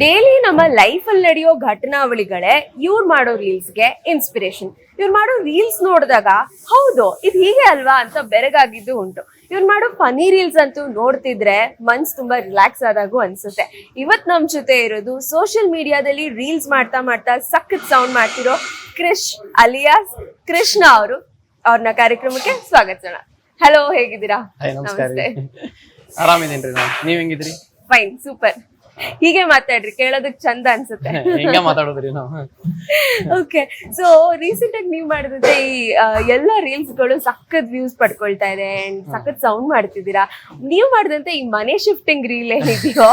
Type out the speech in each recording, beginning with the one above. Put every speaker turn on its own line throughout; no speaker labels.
Daily ನಮ್ಮ life ಅಲ್ಲಿ ನಡೆಯೋ ಘಟನಾವಳಿಗಳೇ ಇವ್ರು ಮಾಡೋ ರೀಲ್ಸ್ಗೆ ಇನ್ಸ್ಪಿರೇಷನ್ ಇವ್ರು ಮಾಡೋ ರೀಲ್ಸ್ ನೋಡಿದಾಗ ಹೌದು ಇದು ಹೀಗೆ ಅಲ್ವಾ ಅಂತ ಬೆರಗಾಗಿದ್ದು ಉಂಟು. ಇವ್ರು ಮಾಡೋ ಫನಿ ರೀಲ್ಸ್ ಅಂತೂ ನೋಡ್ತಿದ್ರೆ ಮನ್ಸ್ ತುಂಬಾ ರಿಲ್ಯಾಕ್ಸ್ ಆದಾಗೂ ಅನ್ಸುತ್ತೆ. ಇವತ್ ನಮ್ ಜೊತೆ ಇರೋದು ಸೋಷಿಯಲ್ ಮೀಡಿಯಾದಲ್ಲಿ ರೀಲ್ಸ್ ಮಾಡ್ತಾ ಮಾಡ್ತಾ ಸಖತ್ ಸೌಂಡ್ ಮಾಡ್ತಿರೋ ಕ್ರಿಶ್ ಅಲಿಯಾಸ್. ಕೃಷ್ಣ ಅವರು. ಅವ್ರನ್ನ ಕಾರ್ಯಕ್ರಮಕ್ಕೆ ಸ್ವಾಗತಿಸೋಣ ಹಲೋ ಹೇಗಿದ್ದೀರಾ?
ನಮಸ್ತೆ. ನಾವು? ನೀವ್ ಹೆಂಗಿದ್ರಿ?
ಫೈನ್ ಸೂಪರ್ ಹೀಗೆ ಮಾತಾಡ್ರಿ ಕೇಳೋದಕ್ ಚಂದ ಅನ್ಸುತ್ತೆ.
ಹಿಂಗೆ ಮಾತಾಡೋದ್ರಿ ನಾವು.
ಓಕೆ ಸೊ ರೀಸೆಂಟ್ ಆಗಿ ನೀವು ಮಾಡಿದ್ರೆ ಈ ಆ, ಎಲ್ಲ ರೀಲ್ಸ್ಗಳು ಸಖತ್ ವ್ಯೂಸ್ ಪಡ್ಕೊಳ್ತಾ ಇದೆ ಅಂಡ್ ಸಖತ್ ಸೌಂಡ್ ಮಾಡ್ತಿದ್ದೀರಾ. ನೀವು ಮಾಡಿದಂತೆ ಈ ಮನೆ ಶಿಫ್ಟಿಂಗ್ ರೀಲ್ ಏನಿದೆಯೋ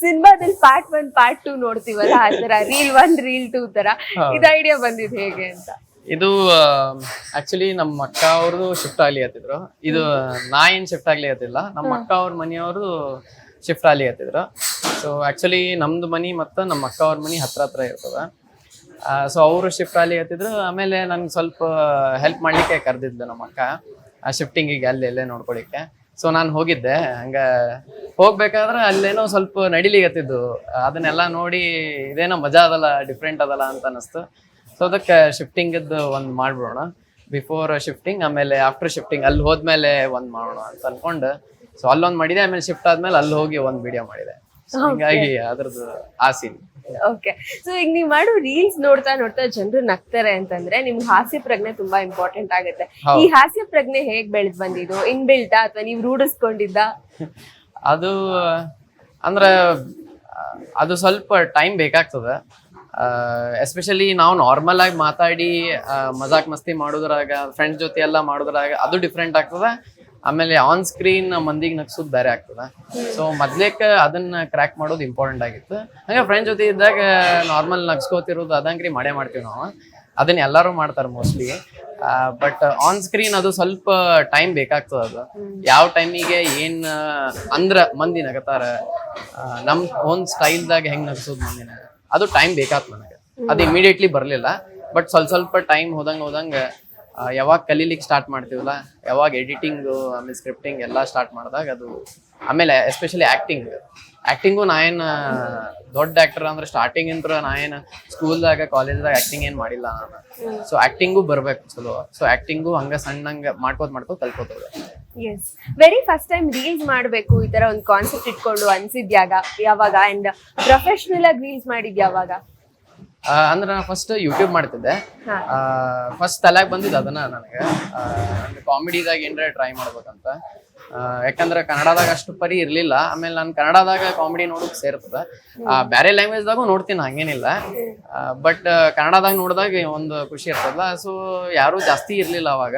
ಸಿನಿಮಾದಲ್ಲಿ ಪಾರ್ಟ್ ಒನ್ ಪಾರ್ಟ್ ಟೂ ನೋಡ್ತೀವಲ್ಲ ಆ ತರ ರೀಲ್ ಒನ್ ರೀಲ್ ಟೂ ತರ ಇದು ಐಡಿಯಾ ಬಂದಿದ್ ಹೇಗೆ ಅಂತ?
ಇದು ಆಕ್ಚುಲಿ ನಮ್ಮ ಅಕ್ಕ ಅವ್ರದ್ದು ಶಿಫ್ಟ್ ಆಗ್ಲಿ ಹತ್ತಿದ್ರು. ಇದು ನಾ ಏನ್ ಶಿಫ್ಟ್ ಆಗ್ಲಿ ಹತ್ತಿಲ್ಲ. ನಮ್ಮ ಅಕ್ಕ ಅವ್ರ ಮನೆಯವರು ಶಿಫ್ಟ್ ಆಗಲಿ ಹತ್ತಿದ್ರು ಸೊ ಆ್ಯಕ್ಚುಲಿ ನಮ್ದು ಮನೆ ಮತ್ತು ನಮ್ಮ ಅಕ್ಕ ಅವ್ರ ಮನೆ ಹತ್ರ ಹತ್ರ ಇರ್ತದೆ. ಸೊ ಅವರು ಶಿಫ್ಟ್ ಆಗಲಿ ಹತ್ತಿದ್ರು ಆಮೇಲೆ ನನ್ಗೆ ಸ್ವಲ್ಪ ಹೆಲ್ಪ್ ಮಾಡಲಿಕ್ಕೆ ಕರೆದಿದ್ಲು ನಮ್ಮ ಅಕ್ಕ. ಆ ಶಿಫ್ಟಿಂಗಿಗೆ ಅಲ್ಲಿ ಎಲ್ಲೇ ನೋಡ್ಕೊಳಿಕ್ಕೆ. ಸೊ ನಾನು ಹೋಗಿದ್ದೆ. ಹಂಗೆ ಹೋಗ್ಬೇಕಾದ್ರೆ ಅಲ್ಲೇನೋ ಸ್ವಲ್ಪ ನಡಿಲಿಗತ್ತಿದ್ದು ಅದನ್ನೆಲ್ಲ ನೋಡಿ ಇದೇನೋ ಮಜಾ ಅದಲ್ಲ ಡಿಫ್ರೆಂಟ್ ಅದಲ್ಲ ಅಂತ ಅನ್ನಿಸ್ತು. ಸೊ ಅದಕ್ಕೆ ಶಿಫ್ಟಿಂಗದ್ದು ಒಂದು ಮಾಡ್ಬಿಡೋಣ. ಬಿಫೋರ್ ಶಿಫ್ಟಿಂಗ್ ಆಮೇಲೆ ಆಫ್ಟರ್ ಶಿಫ್ಟಿಂಗ್ ಅಲ್ಲಿ ಹೋದ್ಮೇಲೆ ಒಂದು ಮಾಡೋಣ ಅಂತ ಅನ್ಕೊಂಡು ಸೊ ಅಲ್ಲೊಂದು ಮಾಡಿದೆ ಆಮೇಲೆ ಶಿಫ್ಟ್ ಆದ್ಮೇಲೆ ಅಲ್ಲಿ ಹೋಗಿ ಒಂದು ವಿಡಿಯೋ ಮಾಡಿದೆ. So ಹಿಂಗಾಗಿ ಅದ್ರದ್ದು ಆಸೆ
ಓಕೆ ಸೊ ಈಗ ನೀವು ಮಾಡೋ ರೀಲ್ಸ್ ನೋಡ್ತಾ ನೋಡ್ತಾ ಜನರು ನಗ್ತಾರೆ ಅಂತಂದ್ರೆ ನಿಮ್ ಹಾಸ್ಯ ಪ್ರಜ್ಞೆ ತುಂಬಾ ಇಂಪಾರ್ಟೆಂಟ್ ಆಗುತ್ತೆ. ಈ ಹಾಸ್ಯ ಪ್ರಜ್ಞೆ ಹೇಗ್ ಬೆಳೆದ್ ಬಂದಿದ್ದು? ಇನ್ಬಿಲ್ಟಾ ಅಥವಾ ನೀವು ರೂಢಿಸ್ಕೊಂಡಿದ್ದ?
ಅದು ಅಂದ್ರೆ ಆ, ಅದು ಸ್ವಲ್ಪ ಟೈಮ್ ಬೇಕಾಗ್ತದೆ. ಎಸ್ಪೆಷಲಿ ನಾವು ನಾರ್ಮಲ್ ಆಗಿ ಮಾತಾಡಿ ಆ, ಮಜಾಕ್ ಮಸ್ತಿ ಮಾಡೋದ್ರಾಗ ಫ್ರೆಂಡ್ಸ್ ಜೊತೆ ಎಲ್ಲ ಮಾಡೋದ್ರಾಗ ಅದು ಡಿಫ್ರೆಂಟ್ ಆಗ್ತದೆ. ಆಮೇಲೆ ಆನ್ ಸ್ಕ್ರೀನ್ ಮಂದಿಗೆ ನಗ್ಸೋದು ಬೇರೆ ಆಗ್ತದೆ. ಸೊ ಮೊದ್ಲೇಕ ಅದನ್ನ ಕ್ರ್ಯಾಕ್ ಮಾಡೋದು ಇಂಪಾರ್ಟೆಂಟ್ ಆಗಿತ್ತು. ಹಂಗೆ ಫ್ರೆಂಡ್ ಜೊತೆ ಇದ್ದಾಗ ನಾರ್ಮಲ್ ನಗ್ಸ್ಕೋತಿರೋದು ಅದಂಗ್ರಿ ಮಾಡೇ ಮಾಡ್ತೀವಿ ನಾವು. ಅದನ್ನ ಎಲ್ಲರೂ ಮಾಡ್ತಾರೆ ಮೋಸ್ಟ್ಲಿ ಬಟ್ ಆನ್ ಸ್ಕ್ರೀನ್ ಅದು ಸ್ವಲ್ಪ ಟೈಮ್ ಬೇಕಾಗ್ತದೆ ಅದು. ಯಾವ ಟೈಮಿಗೆ ಏನ್, ಅಂದ್ರ ಮಂದಿ ನಗತಾರ ನಮ್ ಓನ್ ಸ್ಟೈಲ್ದಾಗ ಹೆಂಗ್ ನಗ್ಸೋದು ಮಂದಿನ, ಅದು ಟೈಮ್ ಬೇಕಾಗ್ತದೆ ನನಗೆ. ಅದು ಇಮಿಡಿಯೇಟ್ಲಿ ಬರಲಿಲ್ಲ. ಬಟ್ ಸ್ವಲ್ಪ ಸ್ವಲ್ಪ ಟೈಮ್ ಹೋದಂಗ ಹೋದಂಗ ಯಾವಾಗ ಕಲೀಲಿಕ್ಕೆ ಸ್ಟಾರ್ಟ್ ಮಾಡ್ತೀವಲ್ಲ ಯಾವಾಗ ಎಡಿಟಿಂಗ್ ಆಮೇಲೆ ಸ್ಕ್ರಿಪ್ಟಿಂಗ್ ಎಲ್ಲ ಸ್ಟಾರ್ಟ್ ಮಾಡಿದಾಗ ಅದು ಆಮೇಲೆ ಎಸ್ಪೆಷಲಿ ಆಕ್ಟಿಂಗ್ ಆ್ಯಕ್ಟಿಂಗು ನಾ ಏನ್ ದೊಡ್ಡ ಆಕ್ಟರ್ ಅಂದ್ರೆ ಸ್ಟಾರ್ಟಿಂಗ್ ಅಂದ್ರೆ ನಾ ಏನ್ ಸ್ಕೂಲ್ದಾಗ ಕಾಲೇಜ್ದಾಗ ಆಕ್ಟಿಂಗ್ ಏನು ಮಾಡಿಲ್ಲ ನಾನು. ಸೊ ಆ್ಯಕ್ಟಿಂಗು ಬರಬೇಕು ಚಲೋ. ಸೊ ಆ್ಯಕ್ಟಿಂಗು ಹಂಗೆ ಸಣ್ಣಂಗ ಮಾಡ್ಕೋತ ಮಾಡ್ಕೋತ ಕಲ್ಕೋತದ
yes very first time reels ಮಾಡಬೇಕು ಈ ತರ ಒಂದು ಕಾನ್ಸೆಪ್ಟ್ ಇಟ್ಕೊಂಡು ಅನ್ಸಿದ್ಯಾಗ ಯಾವಾಗ? ಅಂಡ್ ಪ್ರೊಫೆಷನಲ್ ಆಗಿ ರೀಲ್ಸ್ ಮಾಡಿದ್ ಯಾವಾಗ
ಆ, ಅಂದ್ರೆ ನಾನು ಫಸ್ಟ್ ಯೂಟ್ಯೂಬ್ ಮಾಡ್ತಿದ್ದೆ. ಫಸ್ಟ್ ತಲೆಗೆ ಬಂದಿದ್ದು ಅದನ್ನ ನನಗೆ. ಕಾಮಿಡಿದಾಗ ಏನರ ಟ್ರೈ ಮಾಡ್ಬೇಕಂತ. ಆ, ಯಾಕಂದ್ರೆ ಕನ್ನಡದಾಗ ಅಷ್ಟು ಪರಿ ಇರ್ಲಿಲ್ಲ. ಆಮೇಲೆ ನಾನು ಕನ್ನಡದಾಗ ಕಾಮಿಡಿ ನೋಡೋಕೆ ಸೇರ್ತದೆ. ಆ, ಬ್ಯಾರೆ ಲ್ಯಾಂಗ್ವೇಜ್ದಾಗೂ ನೋಡ್ತೀನಿ ಹಂಗೇನಿಲ್ಲ. ಬಟ್ ಕನ್ನಡದಾಗ ನೋಡಿದಾಗ ಒಂದು ಖುಷಿ ಇರ್ತದಲ್ಲ ಸೊ ಯಾರು ಜಾಸ್ತಿ ಇರಲಿಲ್ಲ ಅವಾಗ.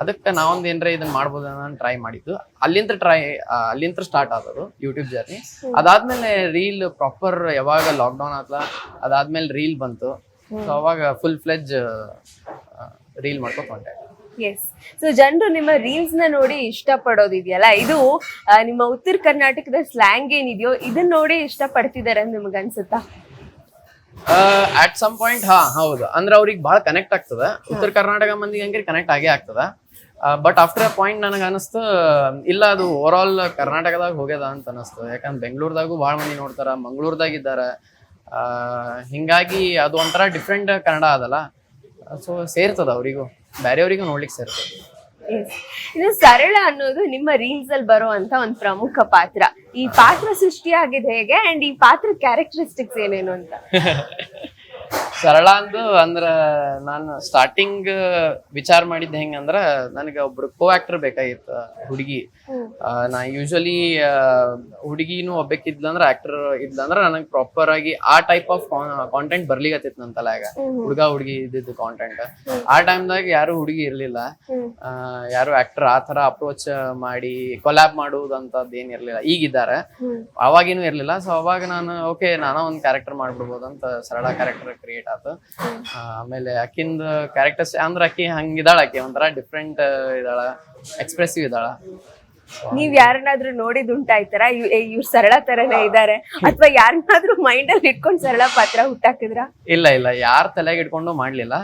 ಅದಕ್ಕೆ ನಾವೊಂದು ಏನರ ಇದನ್ನ ಮಾಡ್ಬೋದು ನಾನು ಟ್ರೈ ಮಾಡಿದ್ದು ಅಲ್ಲಿಂದ ಟ್ರೈ ಅಲ್ಲಿಂದ ಸ್ಟಾರ್ಟ್ ಆದದು ಯೂಟ್ಯೂಬ್ ಜರ್ನಿ ಅದಾದ್ಮೇಲೆ ರೀಲ್ ಪ್ರಾಪರ್ ಯಾವಾಗ ಲಾಕ್ಡೌನ್ ಆತ್ಲ ಅದಾದ್ಮೇಲೆ ರೀಲ್ ಬಂತು. ಸೊ ಅವಾಗ ಫುಲ್ ಫ್ಲೆಜ್ ರೀಲ್ ಮಾಡ್ಕೊಂಡೆ
ಎಸ್ ಸೊ ಜನರು ನಿಮ್ಮ ರೀಲ್ಸ್ನ ನೋಡಿ ಇಷ್ಟಪಡೋದಿದೆಯಲ್ಲ ಇದು ನಿಮ್ಮ ಉತ್ತರ ಕರ್ನಾಟಕದ ಸ್ಲ್ಯಾಂಗ್ ಏನಿದೆಯೋ ಇದನ್ನ ನೋಡಿ ಇಷ್ಟ ಅಂತ ನಿಮ್ಗೆ ಅನ್ಸುತ್ತಾ?
ಅಟ್ ಸಮ್ ಪಾಯಿಂಟ್ ಹಾ ಹೌದು. ಅಂದ್ರೆ ಅವ್ರಿಗೆ ಬಹಳ ಕನೆಕ್ಟ್ ಆಗ್ತದ. ಉತ್ತರ ಕರ್ನಾಟಕ ಮಂದಿಗೆ ಹಂಗೆ ಕನೆಕ್ಟ್ ಆಗೇ ಆಗ್ತದ. ಬಟ್ ಆಫ್ಟರ್ ಅ ಪಾಯಿಂಟ್ ನನಗೆ ಅನಿಸ್ತು ಇಲ್ಲ ಅದು ಓವರ್ ಆಲ್ ಕರ್ನಾಟಕದಾಗ ಹೋಗ್ಯದ ಅಂತ ಅನಿಸ್ತು. ಯಾಕಂದ್ರೆ ಬೆಂಗಳೂರದಾಗೂ ಭಾಳ ಮಂದಿ ನೋಡ್ತಾರ ಮಂಗಳೂರದಾಗ ಇದ್ದಾರೆ. ಹಿಂಗಾಗಿ ಅದು ಒಂಥರ ಡಿಫ್ರೆಂಟ್ ಕನ್ನಡ ಅದಲ್ಲ. ಸೊ ಸೇರ್ತದ ಅವರಿಗೂ ಬೇರೆಯವರಿಗೂ ನೋಡ್ಲಿಕ್ಕೆ ಸೇರ್ತದೆ.
ಇದು ಸರಳ ಅನ್ನೋದು ನಿಮ್ಮ ರೀಲ್ಸ್ ಅಲ್ಲಿ ಬರುವಂತ ಒಂದು ಪ್ರಮುಖ ಪಾತ್ರ. ಈ ಪಾತ್ರ ಸೃಷ್ಟಿಯಾಗಿದೆ ಹೇಗೆ ಅಂಡ್ ಈ ಪಾತ್ರ ಕ್ಯಾರೆಕ್ಟರಿಸ್ಟಿಕ್ಸ್ ಏನೇನು ಅಂತ.
ಸರಳ ಅಂದು ಅಂದ್ರ ನಾನು ಸ್ಟಾರ್ಟಿಂಗ್ ವಿಚಾರ ಮಾಡಿದ್ದೆ ಹೆಂಗಂದ್ರ ನನಗೆ ಒಬ್ರು ಕೋ ಆಕ್ಟರ್ ಬೇಕಾಗಿತ್ತು ಹುಡುಗಿ. ನಾ ಯೂಶಲಿ ಹುಡುಗಿನೂ ಒಬ್ಬಕ್ಕಿದ್ಲಂದ್ರ ಆಕ್ಟರ್ ಇದ್ಲಂದ್ರ ನನಗೆ ಪ್ರಾಪರ್ ಆಗಿ ಆ ಟೈಪ್ ಆಫ್ ಕಾಂಟೆಂಟ್ ಬರ್ಲಿಗತ್ತಿತ್ತು ನನ್ನ ತಲೆಯಾಗ. ಹುಡುಗ ಹುಡುಗಿ ಇದ್ದಿದ್ದು ಕಾಂಟೆಂಟ್ ಆ ಟೈಮ್ದಾಗ ಯಾರು ಹುಡುಗಿ ಇರ್ಲಿಲ್ಲ. ಯಾರು ಆಕ್ಟರ್ ಆ ತರ ಅಪ್ರೋಚ್ ಮಾಡಿ ಕೊಲ್ಯಾಬ್ ಮಾಡುವುದಂತದ್ದು ಏನ್ ಇರ್ಲಿಲ್ಲ. ಈಗಿದ್ದಾರೆ. ಅವಾಗಿನೂ ಇರ್ಲಿಲ್ಲ. ಸೊ ಅವಾಗ ನಾನು ಓಕೆ ನಾನೋ ಒಂದು ಕ್ಯಾರೆಕ್ಟರ್ ಮಾಡ್ಬಿಡ್ಬೋದು ಅಂತ ಸರಳ ಕ್ಯಾರೆಕ್ಟರ್ ಕ್ರಿಯೇಟ್ ಆಯ್ತು ಆ, ಆಮೇಲೆ ಅಕ್ಕಿಂದ ಕ್ಯಾರೆಕ್ಟರ್ಸ್ ಅಂದ್ರೆ ಅಕ್ಕಿ ಹಂಗಿದಾಳ ಅಕ್ಕಿ ಒಂಥರ ಡಿಫ್ರೆಂಟ್ ಇದಾಳ ಎಕ್ಸ್ಪ್ರೆಸಿವ್ ಇದಾಳ.
ನೀವ್ ಯಾರನ್ನಾದ್ರೂ ನೋಡಿದುಂಟಾ ಈ ತರ ಇವ್ರು ಸರಳ ತರನೇ ಇದಾರೆ. ಅಥವಾ ಯಾರನ್ನಾದ್ರೂ ಮೈಂಡ್ ಅಲ್ಲಿ ಇಟ್ಕೊಂಡು ಸರಳ ಪಾತ್ರ ಹುಟ್ಟಾಕಿದ್ರ?
ಇಲ್ಲ ಇಲ್ಲ ಯಾರ ತಲೆಗೆ ಇಟ್ಕೊಂಡು ಮಾಡ್ಲಿಲ್ಲ.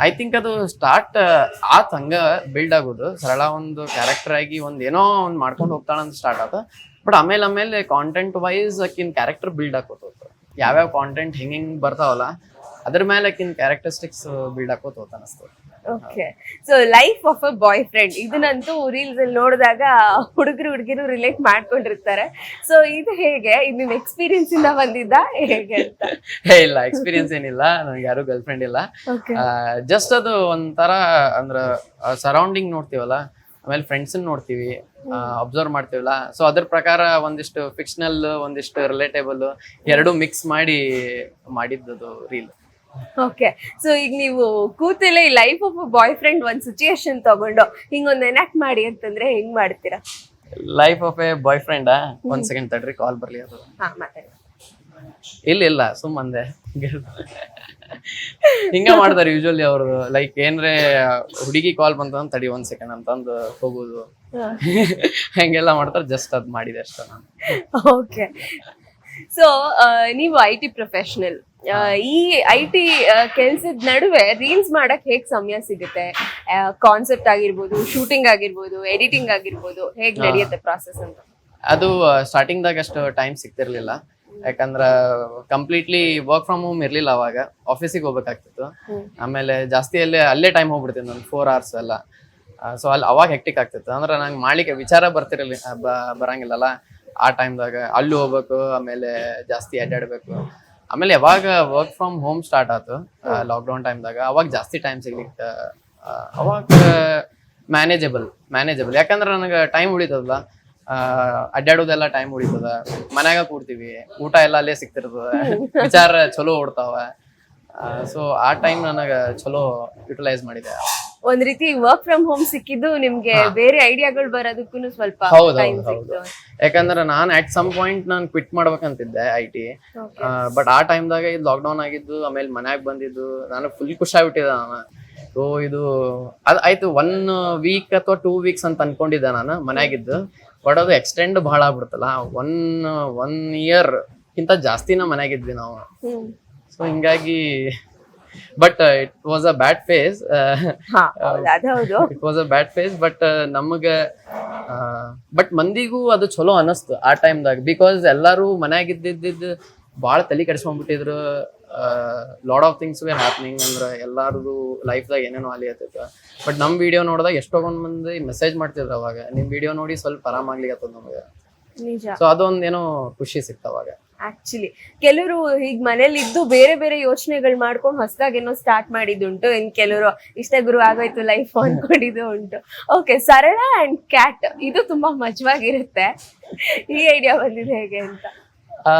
ಐ ಥಿಂಕ್ ಅದು ಸ್ಟಾರ್ಟ್ ಆತ್ ಹಂಗ ಬಿಲ್ಡ್ ಆಗೋದು. ಸರಳ ಒಂದು ಕ್ಯಾರೆಕ್ಟರ್ ಆಗಿ ಒಂದ್ ಏನೋ ಒಂದ್ ಮಾಡ್ಕೊಂಡು ಹೋಗ್ತಾಳ ಅಂತ ಸ್ಟಾರ್ಟ್ ಆತ. ಬಟ್ ಆಮೇಲೆ ಆಮೇಲೆ ಕಾಂಟೆಂಟ್ ವೈಸ್ ಅಕ್ಕಿನ ಕ್ಯಾರೆಕ್ಟರ್ ಬಿಲ್ಡ್ ಆಕೋತ ಯಾವ್ಯಾವ ಕಾಂಟೆಂಟ್ ಹೆಂಗ್ ಹಿಂಗ್ ಬರ್ತಾವಲ್ಲ ಅದ್ರ ಮೇಲೆ ಕಿನ್ ಕ್ಯಾರೆಕ್ಟರಿಸ್ಟಿಕ್ಸ್ ಬಿಲ್ಡ್ ಹಾಕೋತ ಹೋತ ಅನಿಸ್ತು.
Okay so life of a boy friend ಇದನ್ನಂತೂ reels ಅಲ್ಲಿ ನೋಡಿದಾಗ ಹುಡುಗರು ಹುಡುಗಿರು ರಿಲೇಟ್ ಮಾಡ್ಕೊಂಡಿರ್ತಾರೆ. ಸೊ ಇದು ಹೇಗೆ? ಇದು ನಿಮ್ ಎಕ್ಸ್ಪೀರಿಯನ್ಸ್ ಇಂದ ಬಂದಿದ್ದ? ಹೇಗೆ ಅಂತ?
ಹೇ ಇಲ್ಲ ಎಕ್ಸ್ಪೀರಿಯನ್ಸ್ ಏನಿಲ್ಲ. ನನಗೆ ಯಾರು ಗರ್ಲ್ ಫ್ರೆಂಡ್ ಇಲ್ಲ
ಓಕೆ
ಜಸ್ಟ್ ಅದು ಒಂಥರ ಅಂದ್ರ ಸರೌಂಡಿಂಗ್ ನೋಡ್ತೀವಲ್ಲ? ಆಮೇಲೆ ಫ್ರೆಂಡ್ಸ್ ನೋಡ್ತೀವಿ. ಅಬ್ಸರ್ವ್ ಮಾಡ್ತೀವಲ್ಲ? ಸೊ ಅದ್ರ ಪ್ರಕಾರ ಒಂದಿಷ್ಟು ಫಿಕ್ಷನಲ್ ಒಂದಿಷ್ಟು ರಿಲೇಟೇಬಲ್ ಎರಡು ಮಿಕ್ಸ್ ಮಾಡಿ ಮಾಡಿದ್ದದು ರೀಲ್
ಓಕೆ ಸೊ ಈಗ ನೀವು ಕೂತಲ್ಲೇ ಲೈಫ್ ಆಫ್ ಬಾಯ್ ಫ್ರೆಂಡ್ ಒಂದು ಸಿಚುಯೇಷನ್ ತಗೊಂಡು ಹಿಂಗೊಂದು ಎನಾಕ್ಟ್ ಮಾಡಿ ಅಂತಂದ್ರೆ ಹೆಂಗ್ ಮಾಡ್ತೀರಾ?
Life of a boy friend ಒಂದ್ ಸೆಕೆಂಡ್ ತಡ್ರಿ ಕಾಲ್ ಬರ್ಲಿ ಅದು.
ಹಾ ಮಾತಾಡಿ.
ಇಲ್ಲ ಇಲ್ಲ ಸುಮ್ಮಂದೆ. ಹಿಂಗ ಮಾಡ್ತಾರೆ ಯೂಶಲಿ ಅವ್ರದ್ದು ಲೈಕ್ ಏನ್ರೆ ಹುಡುಗಿ ಕಾಲ್ ಬಂತ ತಡಿ ಒಂದ್ ಸೆಕೆಂಡ್ ಅಂತಂದು ಹೋಗುದು. ಹಂಗೆಲ್ಲ ಮಾಡ್ತಾರೆ ಜಸ್ಟ್ ಅದ್ ಮಾಡಿದೆ ಅಷ್ಟೇ ನಾನು.
ಓಕೆ ಸೊ ನೀವು ಐ ಟಿ ಪ್ರೊಫೆಷನಲ್ ಈ ಐ ಟಿ ಕೆಲ್ಸದ ನಡುವೆ ರೀಲ್ಸ್ ಮಾಡಕ್ ಹೇಗ್ ಸಮಯ ಸಿಗುತ್ತೆ? ಕಾನ್ಸೆಪ್ಟ್ ಆಗಿರ್ಬೋದು ಶೂಟಿಂಗ್ ಆಗಿರ್ಬೋದು ಎಡಿಟಿಂಗ್ ಆಗಿರ್ಬೋದು ಹೇಗ್ ನಡೆಯುತ್ತೆ ಪ್ರಾಸೆಸ್ ಅಂತ?
ಅದು ಸ್ಟಾರ್ಟಿಂಗ್ದಾಗ ಅಷ್ಟು ಟೈಮ್ ಸಿಗ್ತಿರ್ಲಿಲ್ಲ. ಯಾಕಂದ್ರ ಕಂಪ್ಲೀಟ್ಲಿ ವರ್ಕ್ ಫ್ರಮ್ ಹೋಮ್ ಇರ್ಲಿಲ್ಲ ಅವಾಗ. ಆಫೀಸಿಗೆ ಹೋಗ್ಬೇಕಾಗ್ತಿತ್ತು. ಆಮೇಲೆ ಜಾಸ್ತಿ ಅಲ್ಲೇ ಅಲ್ಲೇ ಟೈಮ್ ಹೋಗ್ಬಿಡ್ತೀನಿ ನನ್ ಫೋರ್ ಅವರ್ಸ್ ಎಲ್ಲ. ಸೊ ಅಲ್ಲಿ ಅವಾಗ ಹೆಕ್ಟಿಕ್ ಆಗ್ತಿತ್ತು. ಅಂದ್ರೆ ನಂಗೆ ಮಾಡ್ಲಿಕ್ಕೆ ವಿಚಾರ ಬರ್ತಿರಲಿ ಬರಂಗಿಲ್ಲಲ್ಲ ಆ ಟೈಮ್ದಾಗ ಅಲ್ಲಿ ಹೋಗ್ಬೇಕು ಆಮೇಲೆ ಜಾಸ್ತಿ ಅಡ್ಡಾಡ್ಬೇಕು. ಆಮೇಲೆ ಯಾವಾಗ ವರ್ಕ್ ಫ್ರಮ್ ಹೋಮ್ ಸ್ಟಾರ್ಟ್ ಆಯ್ತು ಲಾಕ್ಡೌನ್ ಟೈಮ್ದಾಗ ಅವಾಗ ಜಾಸ್ತಿ ಟೈಮ್ ಸಿಗ್ಲಿಕ್ಕೆ ಅವಾಗ ಮ್ಯಾನೇಜಬಲ್ ಮ್ಯಾನೇಜಬಲ್ ಯಾಕಂದ್ರೆ ನನಗೆ ಟೈಮ್ ಉಳಿತದಲ್ಲ. ಅಡ್ಡಾಡೋದೆಲ್ಲ ಟೈಮ್ ಉಳಿತದ. ಮನ್ಯಾಗ ಕೂಡ್ತೀವಿ. ಊಟ ಎಲ್ಲ ಅಲ್ಲೇ ಸಿಗ್ತಿರ್ತದ. ವಿಚಾರ ಚಲೋ ಓಡ್ತಾವ. ಸೊ ಆ ಟೈಮ್ ನನಗೆ ಚಲೋ ಯುಟಿಲೈಸ್ ಮಾಡಿದೆ.
ಒಂದ್ ರೀತಿ ವರ್ಕ್ ಫ್ರಮ್ ಹೋಮ್ ಸಿಕ್ಕಿದ್ದು ನಿಮ್ಗೆ ಬೇರೆ ಐಡಿಯಾಗಳು ಬರೋದಕ್ಕೂ ಸ್ವಲ್ಪ
ಹೌದು ಹೌದು ಹೌದು.
ಸಿಕ್ತು.
ಯಾಕಂದ್ರೆ ನಾನ್ ಅಟ್ ಸಮ್ ಪಾಯಿಂಟ್ ನಾನು ಕ್ವಿಟ್ ಮಾಡ್ಬೇಕಂತಿದ್ದೆ ಐ ಟಿ. ಬಟ್ ಆ ಟೈಮ್ದಾಗ ಇದು ಲಾಕ್ ಡೌನ್ ಆಗಿದ್ದು ಆಮೇಲೆ ಮನ್ಯಾಗ ಬಂದಿದ್ದು ನಾನು ಫುಲ್ ಖುಷಿ ಆಗ್ಬಿಟ್ಟಿದ್ದೆ ನಾನು. ಓ ಇದು ಅದ್ ಆಯ್ತು ಒನ್ ವೀಕ್ ಅಥವಾ ಟೂ ವೀಕ್ಸ್ ಅಂತ ಅನ್ಕೊಂಡಿದ್ದೆ ನಾನು ಮನ್ಯಾಗಿದ್ದು. ಬಟ್ ಅದು ಎಕ್ಸ್ಟೆಂಡ್ ಬಹಳ ಆಗ್ಬಿಡ್ತಲ್ಲ ಒನ್ ಒನ್ ಇಯರ್ ಕಿಂತ ಜಾಸ್ತಿನ ಮನ್ಯಾಗಿದ್ವಿ ನಾವು.
ಹ್ಮ್.
ಸೊ ಹಿಂಗಾಗಿ but it was a bad phase it was a bad phase but ನಮಗ ಬಟ್ ಮಂದಿಗೂ ಅದು ಚಲೋ ಅನಸ್ತು ಆ ಟೈಮ್ದಾಗ ಬಿಕಾಸ್ ಎಲ್ಲಾರು ಮನ್ಯಾಗ ಇದ್ದಿದ್ದು ಭಾಳ ತಲೆ ಕೆಡಿಸ್ಕೊಂಡ್ಬಿಟ್ಟಿದ್ರು. Lot of things were happening ಅಂದ್ರೆ ಎಲ್ಲಾರದು ಲೈಫ್ದಾಗ ಏನೇನೋ ಅಲ್ಲಿ ಆತೈತೆ ಬಟ್ ನಮ್ಮ ವಿಡಿಯೋ ನೋಡಿದಾಗ ಎಷ್ಟೊಂದ್ ಮಂದಿ ಮೆಸೇಜ್ ಮಾಡ್ತಿದ್ರು ಅವಾಗ. ನಿಮ್ ವಿಡಿಯೋ ನೋಡಿ ಸ್ವಲ್ಪ ಆರಾಮಾಗ್ಲಿಕ್ಕೆ ನಮಗೆ. ಸೊ ಅದೊಂದೇನೋ ಖುಷಿ ಸಿಕ್ತ ಅವಾಗ.
ಆಕ್ಚುಲಿ ಕೆಲವರು ಈಗ ಮನೇಲಿ ಇದ್ದು ಬೇರೆ ಬೇರೆ ಯೋಚನೆಗಳು ಮಾಡ್ಕೊಂಡು ಹೊಸದಾಗಿ ಏನೋ ಸ್ಟಾರ್ಟ್ ಮಾಡಿದ್ದುಂಟು. ಇನ್ ಕೆಲವರು ಇಷ್ಟ ಗುರು ಆಗೋಯ್ತು ಲೈಫ್ ಅನ್ಕೊಂಡಿದ್ದು ಉಂಟು. ಓಕೆ ಸರಳ ಅಂಡ್ ಕ್ಯಾಟ್ ಇದು ತುಂಬಾ ಮಜವಾಗಿರುತ್ತೆ. ಈ ಐಡಿಯಾ ಬಂದಿದೆ ಹೇಗೆ ಅಂತ?
ಆ,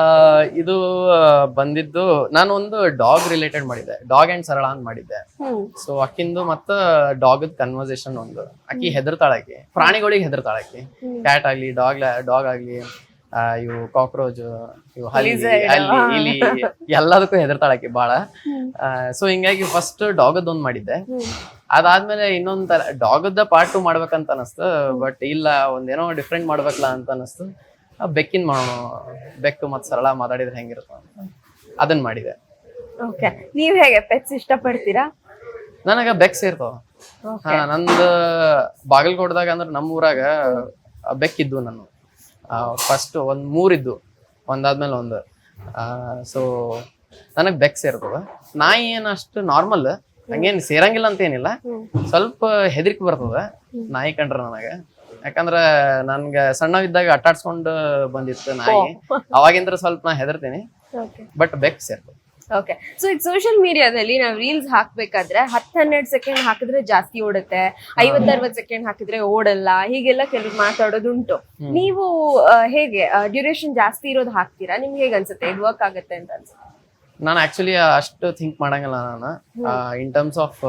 ಇದು ಬಂದಿದ್ದು ನಾನು ಒಂದು ಡಾಗ್ ರಿಲೇಟೆಡ್ ಮಾಡಿದ್ದೆ. ಡಾಗ್ ಅಂಡ್ ಸರಳ ಅಂತ ಮಾಡಿದ್ದೆ. ಸೊ ಅಕ್ಕಿಂದು ಮತ್ತ ಡಾಗ್ ಕನ್ವರ್ಸೇಷನ್ ಒಂದು. ಅಕ್ಕಿ ಹೆದರ್ತಾಳಕಿ ಪ್ರಾಣಿಗಳಿಗೆ ಹೆದರ್ತಾಳಕಿ ಕ್ಯಾಟ್ ಆಗ್ಲಿ ಡಾಗ್ ಡಾಗ್ ಆಗ್ಲಿ. ಆ, ಇವು ಕಾಕ್ರೋಚ್ ಇವು ಹಲ್ಲಿ
Lizard,
ಅಲ್ಲಿ ಇಲ್ಲಿ ಎಲ್ಲದಕ್ಕೂ ಹೆದರ್ತಾಳಕ್ಕೆ ಬಹಳ ಸೊ ಹಿಂಗಾಗಿ ಫಸ್ಟ್ ಡಾಗದ್ ಒಂದ್ ಮಾಡಿದ್ದೆ. ಅದಾದ್ಮೇಲೆ ಇನ್ನೊಂದ್ ತರ ಡಾಗದ ಪಾರ್ಟ್ ಟು ಮಾಡ್ಬೇಕಂತ ಅನಿಸ್ತು ಬಟ್ ಇಲ್ಲ ಒಂದೇನೋ ಡಿಫ್ರೆಂಟ್ ಮಾಡ್ಬೇಕಲ್ಲ ಅಂತ ಅನಿಸ್ತು. ಆ, ಬೆಕ್ಕಿನ್ ಮಾಡೋಣ ಬೆಕ್ಕು ಮತ್ ಸರಳ ಮಾತಾಡಿದ್ರೆ ಹೆಂಗಿರುತ್ತೆ ಅಂತ ಅದನ್ನ ಮಾಡಿದೆ.
ಓಕೆ ನೀವ್ ಹೇಗೆ ಪೆಟ್ಸ್ ಇಷ್ಟಪಡ್ತೀರಾ?
ನನಗ ಬೆಕ್ ಸೇರ್ತಾವ ಹಾ ನಂದು ಬಾಗಲಕೋಟದಾಗ ಅಂದ್ರೆ ನಮ್ಮ ಊರಾಗ ಆ, ಬೆಕ್ಕಿದ್ವು ನಾನು. ಫಸ್ಟ್ ಒಂದ್ ಮೂರಿದ್ದು ಒಂದಾದ್ಮೇಲೆ ಒಂದು. ಸೊ ನನಗ್ ಬೆಕ್ ಸೇರ್ತದ ನಾಯಿ ಏನ್ ಅಷ್ಟು ನಾರ್ಮಲ್ ಹಂಗೇನ್ ಸೇರಂಗಿಲ್ಲ ಅಂತ ಏನಿಲ್ಲ. ಸ್ವಲ್ಪ ಹೆದರಿಕೆ ಬರ್ತದ ನಾಯಿ ಕಂಡ್ರ ನನಗ. ಯಾಕಂದ್ರ ನನ್ಗ ಸಣ್ಣವಿದ್ದಾಗ ಅಟ್ಟಾಡ್ಸ್ಕೊಂಡು ಬಂದಿತ್ತು ನಾಯಿ. ಅವಾಗಿಂದ್ರ ಸ್ವಲ್ಪ ನಾ ಹೆದರ್ತೀನಿ. ಬಟ್ ಬೆಕ್ ಸೇರ್ತದ
ಓಕೆ ಸೊ ಈಗ ಸೋಷಿಯಲ್ ಮೀಡಿಯಾದಲ್ಲಿ ನಾವು ರೀಲ್ಸ್ ಹಾಕ್ಬೇಕಾದ್ರೆ ಹತ್ತು ಹನ್ನೆರಡು ಸೆಕೆಂಡ್ ಹಾಕಿದ್ರೆ ಜಾಸ್ತಿ ಓಡುತ್ತೆ ಐವತ್ತರವತ್ತು ಸೆಕೆಂಡ್ ಹಾಕಿದ್ರೆ ಓಡಲ್ಲ ಹೀಗೆಲ್ಲ ಕೆಲವು ಮಾತಾಡೋದುಂಟು. ನೀವು ಹೇಗೆ ಡ್ಯೂರೇಷನ್ ಜಾಸ್ತಿ ಇರೋದು ಹಾಕ್ತೀರಾ? ನಿಮ್ಗೆ ಹೇಗೆ ಅನ್ಸುತ್ತೆ? ಇದು ವರ್ಕ್ ಆಗುತ್ತೆ ಅಂತ ಅನ್ಸುತ್ತೆ?
ನಾನು ಆಕ್ಚುಲಿ ಅಷ್ಟು ಥಿಂಕ್ ಮಾಡಂಗಿಲ್ಲ ನಾನು. In terms of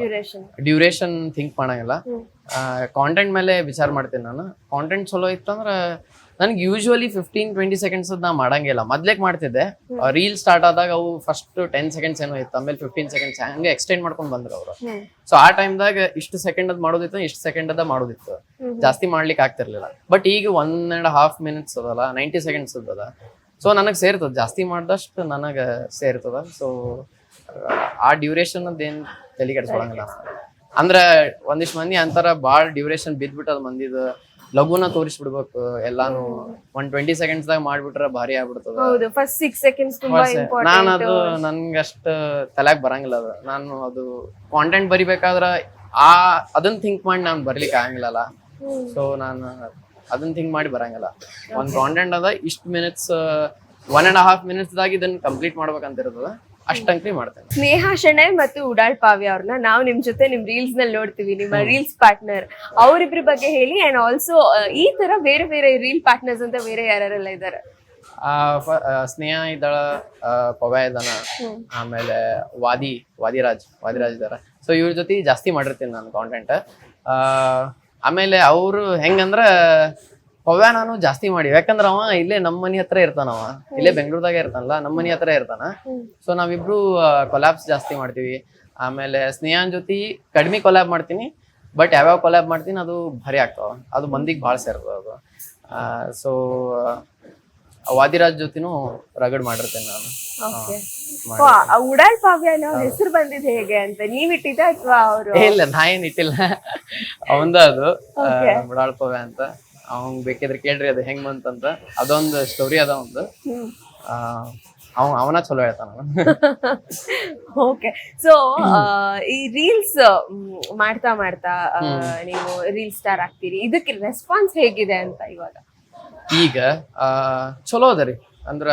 duration
duration think ಮಾಡಂಗಿಲ್ಲ. ಕಾಂಟೆಂಟ್ ಮೇಲೆ ವಿಚಾರ ಮಾಡ್ತೀನಿ ನಾನು. ಕಾಂಟೆಂಟ್ ಚಲೋ ಇತ್ತಂದ್ರೆ ನನಗೆ ಯೂಶ್ವಲಿ ಫಿಫ್ಟೀನ್ ಟ್ವೆಂಟಿ ಸೆಕೆಂಡ್ಸ್ ನಾ ಮಾಡಂಗಿಲ್ಲ. ಮೊದ್ಲೇಕ್ ಮಾಡ್ತಿದ್ದೆ. ರೀಲ್ ಸ್ಟಾರ್ಟ್ ಆದಾಗ ಅವು ಫಸ್ಟ್ ಟೆನ್ ಸೆಕೆಂಡ್ಸ್ ಏನೋ ಇತ್ತು ಆಮೇಲೆ ಫಿಫ್ಟೀನ್ ಸೆಕೆಂಡ್ಸ್ ಹಂಗೆ ಎಕ್ಸ್ಟೆಂಡ್ ಮಾಡ್ಕೊಂಡು ಬಂದ್ರು ಅವರು. ಸೊ ಆ ಟೈಮ್ದಾಗ ಇಷ್ಟು ಸೆಕೆಂಡ್ ಅದ್ ಮಾಡೋದಿತ್ತು ಇಷ್ಟು ಸೆಕೆಂಡ್ ಅದ ಮಾಡೋದಿತ್ತು. ಜಾಸ್ತಿ ಮಾಡ್ಲಿಕ್ಕೆ ಆಗ್ತಿರ್ಲಿಲ್ಲ. ಬಟ್ ಈಗ ಒನ್ ಅಂಡ್ ಹಾಫ್ ಮಿನಿಟ್ಸ್ ಅದಲ್ಲ ನೈಂಟಿ ಸೆಕೆಂಡ್ಸ್ ಅದ ಸೊ ನನಗೆ ಸೇರ್ತದ. ಜಾಸ್ತಿ ಮಾಡಿದಷ್ಟು ನನಗೆ ಸೇರ್ತದ. ಸೊ ಆ ಡ್ಯೂರೇಷನ್ ಅದೇನು ತಲೆ ಕೆಡಿಸ್ಕೊಳಂಗಿಲ್ಲ. ಅಂದ್ರ ಒಂದಿಷ್ಟು ಮಂದಿ ಅಂತಾರ ಬಾಳ್ ಡ್ಯೂರೇಷನ್ ಬಿದ್ಬಿಟ್ಟದ ಮಂದಿದು. ಲಘುನ ತೋರಿಸ್ಬಿಡ್ಬೇಕು ಎಲ್ಲಾನು. ಒನ್ ಟ್ವೆಂಟಿ ಸೆಕೆಂಡ್ಸ್ ದಾಗ ಮಾಡ್ಬಿಟ್ರ ಭಾರಿ ಆಗ್ಬಿಡ್ತದ.
ಹೌದು ಫಸ್ಟ್ ಸಿಕ್ಸ್ ಸೆಕೆಂಡ್ಸ್ ತುಂಬಾ
ನಾನು ಅದು ನನ್ಗೆ ಅಷ್ಟ ತಲೆಗ್ ಬರಂಗಿಲ್ಲ ಅದು. ನಾನು ಅದು ಕಾಂಟೆಂಟ್ ಬರಿಬೇಕಾದ್ರ ಆ ಅದನ್ನ ಥಿಂಕ್ ಮಾಡಿ ನಾನು ಬರ್ಲಿಕ್ಕೆ ಆಗಂಗಿಲ್ಲಲ್ಲ. ಸೊ ನಾನು ಅದನ್ನ ಥಿಂಕ್ ಮಾಡಿ ಬರಂಗಿಲ್ಲ. ಒಂದ್ ಕಾಂಟೆಂಟ್ ಅದ ಇಷ್ಟ minutes one and half minutes ದಾಗ ಇದನ್ನ ಕಂಪ್ಲೀಟ್ ಮಾಡ್ಬೇಕಂತ ಇರ್ತದ ಅಷ್ಟಂಕ್ರಿ ಮಾಡ್ತೇನೆ.
ಸ್ನೇಹ ಶೆಣೈ ಮತ್ತು ಉಡಾಳ್ ಪಾವಿ ಅವ್ರನ್ನ ನಾವು ನಿಮ್ ಜೊತೆ ನಿಮ್ ರೀಲ್ಸ್ನಲ್ಲಿ ನೋಡ್ತೀವಿ ನಿಮ್ಮ ರೀಲ್ಸ್ ಪಾರ್ಟ್ನರ್ ಅವರಿಬ್ರ ಬಗ್ಗೆ ಹೇಳಿ ಅಂಡ್ ಆಲ್ಸೋ ಈ ತರ ಬೇರೆ ಬೇರೆ ರೀಲ್ ಪಾರ್ಟ್ನರ್ಸ್ ಅಂತ ಬೇರೆ ಯಾರೆಲ್ಲ
ಇದ್ದಾರೆ ಸ್ನೇಹ ಇದ್ದಾಳ ಪವ್ಯ ಇದ್ದಾನ ಆಮೇಲೆ ವಾದಿ ವಾದಿರಾಜ್ ವಾದಿರಾಜ್ ಇದಾರ ಸೊ ಇವ್ರ ಜೊತೆ ಜಾಸ್ತಿ ಮಾಡಿರ್ತೀನಿ ನಾನು ಕಾಂಟೆಂಟ್ ಆಮೇಲೆ ಅವರು ಹೆಂಗಂದ್ರ ಪವ್ಯ ನಾನು ಜಾಸ್ತಿ ಮಾಡಿ ಯಾಕಂದ್ರ ಅವ ಇಲ್ಲೇ ನಮ್ಮ ಮನಿ ಹತ್ರ ಇರ್ತಾನವ ಇಲ್ಲೇ ಬೆಂಗಳೂರದಾಗ ಇರ್ತಾನಲ್ಲ ನಮ್ಮ ಮನಿ ಹತ್ರ ಇರ್ತಾನ. ಸೊ ನಾವಿಬ್ರು ಕೊಲಾಬ್ಸ್ ಜಾಸ್ತಿ ಮಾಡ್ತೀವಿ. ಆಮೇಲೆ ಸ್ನೇಹನ್ ಜೊತೆ ಕಡಿಮೆ ಕೊಲಾಬ್ ಮಾಡ್ತೀನಿ. ಬಟ್ ಯಾವ್ಯಾವ ಕೊಲಾಬ್ ಮಾಡ್ತೀನಿ ಅದು ಭಾರಿ ಆಗ್ತಾವ. ಅದು ಮಂದಿಗೆ ಭಾಳ ಸೇರ್ತದ ಅದು. ಸೊ ವಾದಿರಾಜ್ ಜೊತೆನೂ ರಗಡ್ ಮಾಡಿರ್ತೇನೆ ನಾನು.
ಉಡಾಳ್ ಪಾವ್ಯ ಅನ್ನೋ ಹೆಸರು ಬಂದಿದ್ ಹೇಗೆ ಅಂತ? ನೀವ್ ಇಟ್ಟಿದ್ದ ಅಥವಾ ಅವರು?
ಇಲ್ಲ ನಾ ಏನ್ ಇಟ್ಟಿಲ್ಲ. ಅವಂದ ಅದು ಉಡಾಳ್ ಮುಡಾಳ್ಪವೆ ಅಂತ. ಅವ್ನ್ ಬೇಕಿದ್ರೆ ಕೇಳ್ರಿ ಅದು ಹೆಂಗ್ ಬಂತಂತ ಅದೊಂದು ಸ್ಟೋರಿ ಅದ ಒಂದು ಅವ ಅವನ ಚಲೋ ಹೇಳ್ತಾನ
ಓಕೆ ಸೊ ಈ ರೀಲ್ಸ್ ಮಾಡ್ತಾ ಮಾಡ್ತಾ ನೀವು ರೀಲ್ ಸ್ಟಾರ್ ಆಗ್ತೀರಿ. ಇದಕ್ಕೆ ರೆಸ್ಪಾನ್ಸ್ ಹೇಗಿದೆ ಅಂತ ಇವಾಗ?
ಈಗ ಚಲೋ ಅದ ರೀ. ಅಂದ್ರ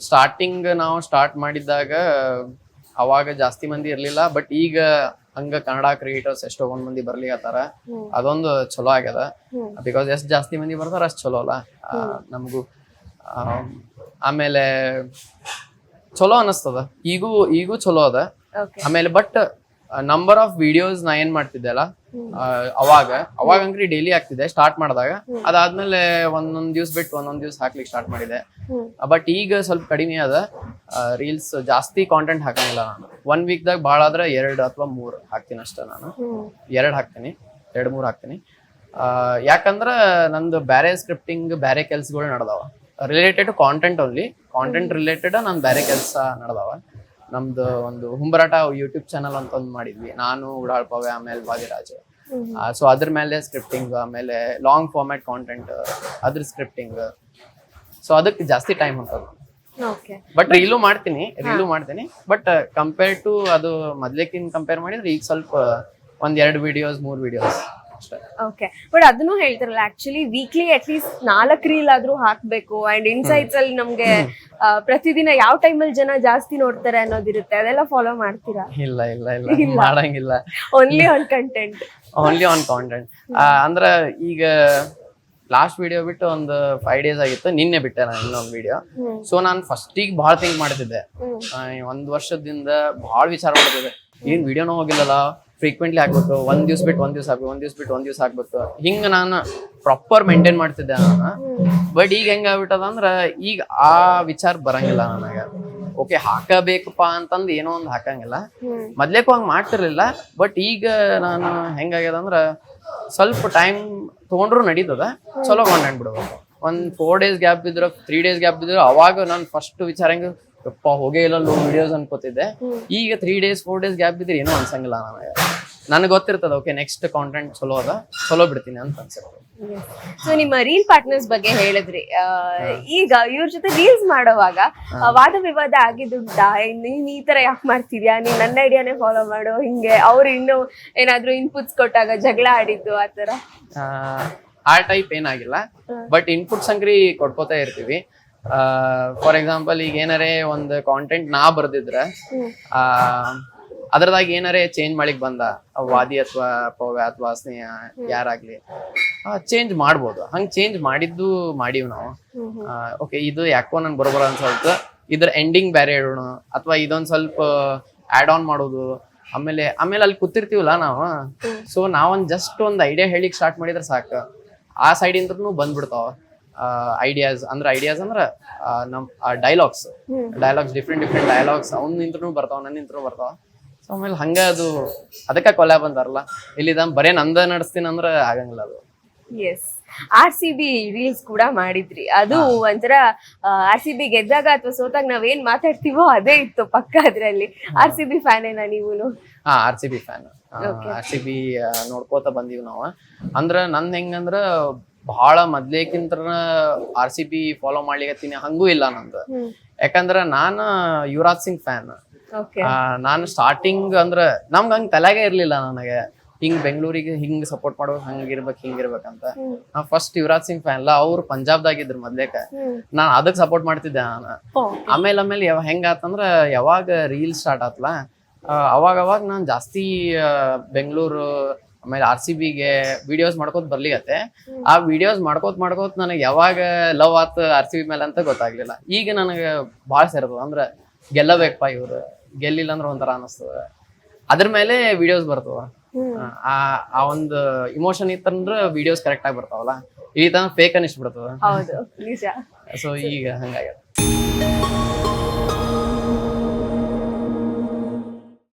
ಸ್ಟಾರ್ಟಿಂಗ್ ನಾವು ಸ್ಟಾರ್ಟ್ ಮಾಡಿದ್ದಾಗ ಅವಾಗ ಜಾಸ್ತಿ ಮಂದಿ ಇರ್ಲಿಲ್ಲ. ಬಟ್ ಈಗ ಹಂಗ ಕನ್ನಡ ಕ್ರಿಯೇಟರ್ಸ್ ಎಷ್ಟೊಂದ್ ಮಂದಿ ಬರ್ಲಿಕತ್ತಾರ ಅದೊಂದು ಚಲೋ ಆಗ್ಯದ. ಬಿಕಾಸ್ ಎಷ್ಟ್ ಜಾಸ್ತಿ ಮಂದಿ ಬರ್ತಾರ ಅಷ್ಟ್ ಚಲೋ ಅಲ್ಲ. ನಮಗೂ ಆಮೇಲೆ ಚಲೋ ಅನಸ್ತದ. ಈಗೂ ಈಗೂ ಚಲೋ ಅದ. ಆಮೇಲೆ ಬಟ್ ನಂಬರ್ ಆಫ್ ವಿಡಿಯೋಸ್ ನಾ ಏನ್ ಮಾಡ್ತಿದ್ದೆ ಅಲ್ಲ ಅವಾಗ ಅವಾಗ ಅಂಗ್ರಿ ಡೈಲಿ ಆಗ್ತಿದೆ ಸ್ಟಾರ್ಟ್ ಮಾಡಿದಾಗ. ಅದಾದ್ಮೇಲೆ ಒಂದೊಂದ್ ದಿವ್ಸ ಬಿಟ್ಟು ಒಂದೊಂದ್ ದಿವ್ಸ ಹಾಕ್ಲಿಕ್ಕೆ ಸ್ಟಾರ್ಟ್ ಮಾಡಿದೆ. ಬಟ್ ಈಗ ಸ್ವಲ್ಪ ಕಡಿಮೆ ಅದ. ರೀಲ್ಸ್ ಜಾಸ್ತಿ ಕಾಂಟೆಂಟ್ ಹಾಕಂಗಿಲ್ಲ ನಾನು. ಒನ್ ವೀಕ್ದಾಗ ಭಾಳ ಆದ್ರೆ ಎರಡು ಅಥವಾ ಮೂರು ಹಾಕ್ತೀನಿ ಅಷ್ಟೇ ನಾನು. ಎರಡು ಹಾಕ್ತೀನಿ. ಎರಡು ಮೂರು ಹಾಕ್ತೀನಿ. ಯಾಕಂದ್ರ ನಂದು ಬ್ಯಾರೆ ಸ್ಕ್ರಿಪ್ಟಿಂಗ್ ಬ್ಯಾರೆ ಕೆಲ್ಸಗಳು ನಡೆದವ. Related to content only content related ನಂದು ಬ್ಯಾರೆ ಕೆಲಸ ನಡೆದವ. ನಮ್ದು ಒಂದು ಹುಂಬರಾಟ ಯೂಟ್ಯೂಬ್ ಚಾನಲ್ ಅಂತ ಒಂದು ಮಾಡಿದ್ವಿ. ನಾನು ಉಡಾಳ್ಪವೆ ಆಮೇಲೆ ವಾದಿರಾಜ್ ಸೊ ಅದ್ರ ಮೇಲೆ ಸ್ಕ್ರಿಪ್ಟಿಂಗ್ ಆಮೇಲೆ ಲಾಂಗ್ ಫಾರ್ಮ್ಯಾಟ್ ಕಾಂಟೆಂಟ್ ಅದ್ರ ಸ್ಕ್ರಿಪ್ಟಿಂಗ್ ಸೊ ಅದಕ್ಕೆ ಜಾಸ್ತಿ ಟೈಮ್ ಹೊಂಟದ. ಬಟ್ ರೀಲು ಮಾಡ್ತೀನಿ ರೀಲು ಮಾಡ್ತೀನಿ. ಬಟ್ ಕಂಪೇರ್ ಟು ಅದು ಮೊದ್ಲೇಕಿನ್ ಕಂಪೇರ್ ಮಾಡಿದ್ರೆ ಈಗ ಸ್ವಲ್ಪ ಒಂದ್ ಎರಡು ವಿಡಿಯೋಸ್ ಮೂರ್ ವಿಡಿಯೋಸ್
ಓಕೆ ಬಟ್ ಅದನ್ನು ಹೇಳ್ತಾರಲ್ಲ ಆಕ್ಚುಲಿ ವೀಕ್ಲಿ ಅಟ್ ಲೀಸ್ಟ್ ನಾಲ್ಕು ರೀಲ್ ಆದ್ರೂ ಹಾಕ್ಬೇಕು ಅಂಡ್ ಇನ್ಸೈಟ್ಸ್ ಅಲ್ಲಿ ನಮ್ಗೆ ಪ್ರತಿದಿನ ಯಾವ ಟೈಮಲ್ಲಿ ಜನ ಜಾಸ್ತಿ ನೋಡ್ತಾರೆ ಅನ್ನೋದಿರುತ್ತೆ. ಅದೆಲ್ಲ ಫಾಲೋ ಮಾಡ್ತೀರಾ?
ಇಲ್ಲ ಇಲ್ಲ ಇಲ್ಲ. ಮಾಡಂಗಿಲ್ಲ.
Only on content
only on content ಅಂದ್ರ ಈಗ ಲಾಸ್ಟ್ ವಿಡಿಯೋ ಬಿಟ್ಟು ಒಂದು ಫೈವ್ ಡೇಸ್ ಆಗಿತ್ತು. ನಿನ್ನೆ ಬಿಟ್ಟೆ ನಾನು ಇನ್ನೊಂದು ವಿಡಿಯೋ ಸೊ ನಾನು ಫಸ್ಟಿಗೆ ಭಾಳ ಥಿಂಕ್ ಮಾಡ್ತಿದ್ದೆ. ಒಂದು ವರ್ಷದಿಂದ ಭಾಳ ವಿಚಾರ ಮಾಡ್ತಿದ್ದೆ. ಏನು ವಿಡಿಯೋನೂ ಹೋಗಿಲ್ಲಲ್ಲ? ಫ್ರೀಕ್ವೆಂಟ್ಲಿ ಹಾಕ್ಬೇಕು ಒಂದು ದಿವ್ಸ ಬಿಟ್ಟು ಒಂದು ದಿವ್ಸ ಹಾಕ್ಬೇಕು ಒಂದ್ ದಿವ್ಸ ಬಿಟ್ಟು ಒಂದು ದಿವ್ಸ ಹಾಕ್ಬೇಕು ಹಿಂಗ ನಾನು ಪ್ರಾಪರ್ ಮೇಂಟೈನ್ ಮಾಡ್ತಿದ್ದೆ ನಾನು. ಬಟ್ ಈಗ ಹೆಂಗ ಆಗ್ಬಿಟ್ಟದ ಅಂದ್ರ ಈಗ ಆ ವಿಚಾರ ಬರಂಗಿಲ್ಲ ನನಗ. ಓಕೆ ಹಾಕಬೇಕಪ್ಪ ಅಂತಂದ್ ಏನೋ ಒಂದು ಹಾಕಂಗಿಲ್ಲ. ಮೊದ್ಲೇಕು ಹಂಗೆ ಮಾಡ್ತಿರ್ಲಿಲ್ಲ. ಬಟ್ ಈಗ ನಾನು ಹೆಂಗಾಗ್ಯದ ಅಂದ್ರ ಸ್ವಲ್ಪ ಟೈಮ್ ತಗೊಂಡ್ರು ನಡೀತದ. ಚಲೋ ಕಾಂಟೆಂಟ್ ಬಿಡ್ಬೇಕು ಒಂದ್ ಫೋರ್ ಡೇಸ್ ಗ್ಯಾಪ್ ಬಿದ್ರ ತ್ರೀ ಡೇಸ್ ಗ್ಯಾಪ್ ಬಿದ್ರು ಅವಾಗ ನಾನು ಫಸ್ಟ್ ವಿಚಾರ ಹೆಂಗ ಯಪ್ಪ ಹೋಗೇ ಇಲ್ಲ ವಿಡಿಯೋಸ್ ಅನ್ಕೋತಿದ್ದೆ. ಈಗ three days four days gap ಇದ್ರೆ ಏನೂ ಅನ್ಸಂಗಿಲ್ಲ ನನಗೆ. ನನಗೆ ಗೊತ್ತಿರ್ತದ ಓಕೆ ನೆಕ್ಸ್ಟ್ ಕಾಂಟೆಂಟ್ ಚಲೋ ಅದ ಚಲೋ ಬಿಡ್ತೀನಿ ಅಂತ ಅನ್ಸುತ್ತೆ.
ಸೊ ನಿಮ್ಮ ರೀಲ್ ಪಾರ್ಟ್ನರ್ಸ್ ಬಗ್ಗೆ ಹೇಳಿದ್ರಿ. ಆ, ಈಗ ಇವ್ರ ಜೊತೆ ರೀಲ್ಸ್ ಮಾಡೋವಾಗ ಆ, ವಾದ ವಿವಾದ ಆಗಿದ್ದುಂಟಾ? ನೀನ್ ಈ ತರ ಯಾಕೆ ಮಾಡ್ತಿದ್ಯಾ? ನೀನ್ ನನ್ನ ಐಡಿಯಾನೇ ಫಾಲೋ ಮಾಡು ಹಿಂಗೆ ಅವ್ರು ಇನ್ನು ಏನಾದ್ರು ಇನ್ಪುಟ್ಸ್ ಕೊಟ್ಟಾಗ ಜಗಳ ಆಡಿದ್ದು
ಆ, ಆ ಟೈಪ್ ಏನಾಗಿಲ್ಲ. ಬಟ್ ಇನ್ಪುಟ್ಸ್ ಅಂಗ್ರಿ ಕೊಡ್ಕೋತಾ ಇರ್ತೀವಿ. ಫಾರ್ ಎಕ್ಸಾಂಪಲ್ ಈಗ ಏನಾರೇ ಒಂದು ಕಾಂಟೆಂಟ್ ನಾ ಬರ್ದಿದ್ರೆ ಆ ಅದ್ರದಾಗ ಏನಾರೇ ಚೇಂಜ್ ಮಾಡಿಕ್ ಬಂದ ವಾದಿ ಅಥವಾ ಪವ್ಯ ಅಥವಾ ಸ್ನೇಹ ಯಾರಾಗ್ಲಿ ಚೇಂಜ್ ಮಾಡ್ಬೋದು. ಹಂಗ್ ಚೇಂಜ್ ಮಾಡಿದ್ದು ಮಾಡಿವ್ ನಾವು. ಓಕೆ ಇದು ಯಾಕೋ ನನ್ ಬರೋಬರ ಅನ್ಸಲ್ತ. ಇದ್ರ ಎಂಡಿಂಗ್ ಬೇರೆ ಹೇಳೋಣ. ಅಥವಾ ಇದೊಂದ್ ಸ್ವಲ್ಪ ಆಡ್ ಆನ್ ಮಾಡೋದು. ಆಮೇಲೆ ಆಮೇಲೆ ಅಲ್ಲಿ ಕೂತಿರ್ತೀವಲ್ಲ ನಾವು? ಸೊ ನಾವೊಂದ್ ಜಸ್ಟ್ ಒಂದ್ ಐಡಿಯಾ ಹೇಳಿಕ್ ಸ್ಟಾರ್ಟ್ ಮಾಡಿದ್ರೆ ಸಾಕು. ಆ ಸೈಡ್ ಇಂದ್ರೂ ಬಂದ್ಬಿಡ್ತಾವ. ಐಡಿಯಾಸ್ ಅಂದ್ರೆ ಐಡಿಯಾಸ್ ಅಂದ್ರ ಆ, ನಮ್ dialogues dialogues different different dialogues ಅವ್ನ ನಿಂತ್ರು ಬರ್ತಾವ ನನ್ನ ನಿಂತ್ರು ಬರ್ತಾವ. ಸೊ ಆಮೇಲೆ ಹಂಗ ಅದು ಅದಕ್ಕ ಕೊಲೆ ಬಂದಾರಲ್ಲ. ಇಲ್ಲಿ ಬರೇ ನಂದ ನಡೆಸ್ತೀನಿ ಅಂದ್ರೆ ಆಗಂಗಿಲ್ಲ ಅದು.
Yes R C B reels ಕೂಡ ಮಾಡಿದ್ರಿ. ಅದು ಒಂಥರ ಆರ್ ಸಿ ಬಿ ಗೆದ್ದಾಗ ಅಥವಾ ಸೋತಾಗ ನಾವೇನ್ ಮಾತಾಡ್ತೀವೋ ಅದೇ ಇತ್ತು ಪಕ್ಕ ಅದ್ರಲ್ಲಿ. ಆರ್ ಸಿ ಬಿ ಫ್ಯಾನ್ ಏನ ನೀವು
ಹಾ R C B fan R C B ನೋಡ್ಕೋತ ಬಂದೀವಿ ನಾವು. ಅಂದ್ರ ನಂದ್ ಹೆಂಗಂದ್ರ ಬಹಳ ಮೊದ್ಲೇಕಿಂತ ಆರ್ ಸಿ ಬಿ ಫಾಲೋ ಮಾಡ್ಲಿಕ್ಕೆ ಹಂಗೂ ಇಲ್ಲ ನಂದು. ಯಾಕಂದ್ರ ನಾನು ಯುವರಾಜ್ ಸಿಂಗ್ ಫ್ಯಾನ್ ನಾನು ಸ್ಟಾರ್ಟಿಂಗ್ ಅಂದ್ರೆ ನಮ್ಗೆ ಹಂಗ್ ತಲೆಗೆ ಇರ್ಲಿಲ್ಲ ನನಗೆ. ಹಿಂಗ್ ಬೆಂಗಳೂರಿಗೆ ಹಿಂಗ್ ಸಪೋರ್ಟ್ ಮಾಡ್ಬೇಕು ಹಂಗಿರ್ಬೇಕು ಹಿಂಗಿರ್ಬೇಕಂತ ನಾ ಫಸ್ಟ್ ಯುವರಾಜ್ ಸಿಂಗ್ ಫ್ಯಾನ್ ಅಲ್ಲ ಅವ್ರು ಪಂಜಾಬ್ದಾಗಿದ್ರು ಮೊದ್ಲೇಕ. ನಾನು ಅದಕ್ಕೆ ಸಪೋರ್ಟ್ ಮಾಡ್ತಿದ್ದೆ ನಾನು. ಆಮೇಲೆ ಆಮೇಲೆ ಯಾವ ಹೆಂಗಾತಂದ್ರ ಯಾವಾಗ ರೀಲ್ ಸ್ಟಾರ್ಟ್ ಆತ್ಲ ಅವಾಗ ಅವಾಗ ನಾನು ಜಾಸ್ತಿ ಬೆಂಗಳೂರು ಆಮೇಲೆ ಆರ್ ಸಿ ಬಿಗೆ ವಿಡಿಯೋಸ್ ಮಾಡ್ಕೋತ ಬರ್ಲಿಗತ್ತೆ. ಆ ವಿಡಿಯೋಸ್ ಮಾಡ್ಕೋತ ಮಾಡ್ಕೋತ ನನಗೆ ಯಾವಾಗ ಲವ್ ಆತ ಆರ್ ಸಿ ಬಿ ಮೇಲೆ ಅಂತ ಗೊತ್ತಾಗ್ಲಿಲ್ಲ. ಈಗ ನನಗೆ ಭಾಳ ಸೇರ್ತದ ಅಂದ್ರೆ ಗೆಲ್ಲಬೇಕಪ್ಪ ಇವ್ರು. ಗೆಲ್ಲಿಲ್ಲ ಅಂದ್ರೆ ಒಂಥರ ಅನಿಸ್ತದ ಅದ್ರ ಮೇಲೆ ವಿಡಿಯೋಸ್ ಬರ್ತದ ಆ ಆ ಒಂದು ಇಮೋಷನ್ ಇತ್ತಂದ್ರ ವಿಡಿಯೋಸ್ ಕರೆಕ್ಟ್ ಆಗಿ ಬರ್ತಾವಲ್ಲ. ಈ ತರ ಫೇಕ್ ಅನಿಸ್ಬಿಡ್ತದ
ಹೌದು ನಿಜ.
ಸೊ ಈಗ ಹಂಗಾಗ್ಯದ.